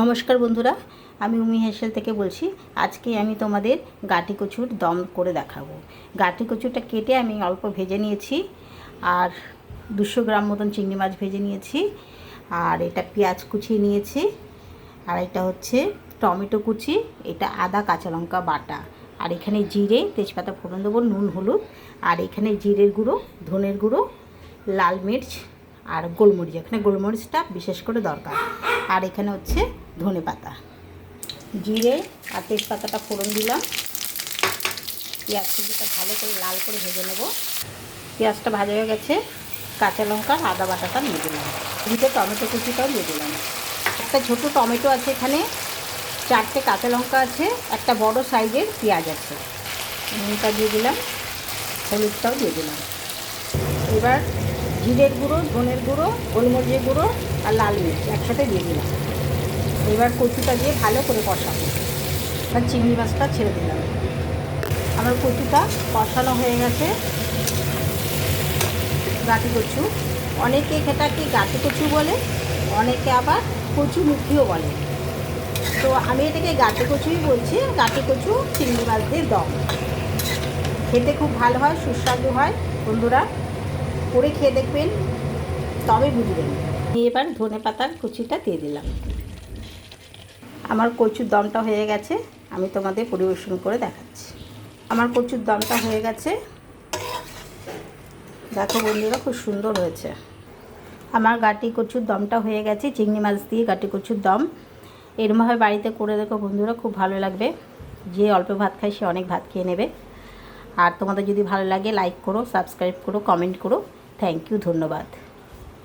নমস্কার বন্ধুরা, আমি উমি হেসেল থেকে বলছি, আজকে আমি তোমাদের গাটি কচুর দম করে দেখাবো। গাটি কচুটা কেটে আমি অল্প ভেজে নিয়েছি, আর দুশো গ্রাম মতন চিংড়ি মাছ ভেজে নিয়েছি, আর এটা পেঁয়াজ কুচিয়ে নিয়েছি, আর এটা হচ্ছে টমেটো কুচি, এটা আদা কাঁচা লঙ্কা বাটা, আর এখানে জিরে, তেজপাতা, ফোড়ন দেবো, নুন, হলুদ, আর এখানে জিরের গুঁড়ো, ধনের গুঁড়ো, লাল মির্চ আর গোলমরিচ, এখানে গোলমরিচটা বিশেষ করে দরকার। আর এখানে হচ্ছে ধনে পাতা। জিরে আর তেজপাতাটা ফোড়ন দিলাম। পেঁয়াজ কুচিটা ভালো করে লাল করে ভেজে নেব। পেঁয়াজটা ভাজা হয়ে গেছে। কাঁচা লঙ্কা, আদা বাটাটা দিয়ে দিলাম। দুটো টমেটো কুচিটাও দিয়ে দিলাম। একটা ছোটো টমেটো আছে এখানে। চারটে কাঁচা লঙ্কা আছে। একটা বড় সাইজের পেঁয়াজ আছে। নুনটা দিয়ে দিলাম। হলুদটাও দিয়ে দিলাম। এবার জিরের গুঁড়ো, ধনের গুঁড়ো, গোলমরিচের গুঁড়ো আর লাল মির্চ একসাথে দিয়ে দিলাম। এবার কচুটা দিয়ে ভালো করে কষাবো। আর চিংড়ি মাছটা ছেড়ে দিলাম। আমার কচুটা কষানো হয়ে গেছে। গাটি কচু। অনেকে এটাকে গাটি কচু বলে, অনেকে আবার কচু মুখিও বলে। তো আমি এটাকে গাটি কচুই বলছি। গাটি কচু, চিংড়ি মাছ দিয়ে দম। খেতে খুব ভালো হয়, সুস্বাদু হয়। বন্ধুরা করে খেয়ে দেখবেন, তবে বুঝবেন। এবার ধনে পাতার কুচিটা দিয়ে দিলাম। আমার কচুর দমটা হয়ে গেছে, আমি তোমাদের পরিবেশন করে দেখাচ্ছি। আমার কচুর দমটা হয়ে গেছে। দেখো বন্ধুরা, খুব সুন্দর হয়েছে। আমার গাটি কচুর দমটা হয়ে গেছে, চিংড়ি মাছ দিয়ে গাটি কচুর দম। এরমভাবে বাড়িতে করে দেখো বন্ধুরা, খুব ভালো লাগবে। যে অল্প ভাত খায়, সে অনেক ভাত খেয়ে নেবে। আর তোমাদের যদি ভালো লাগে লাইক করো সাবস্ক্রাইব করো কমেন্ট করো। থ্যাংক ইউ ধন্যবাদ।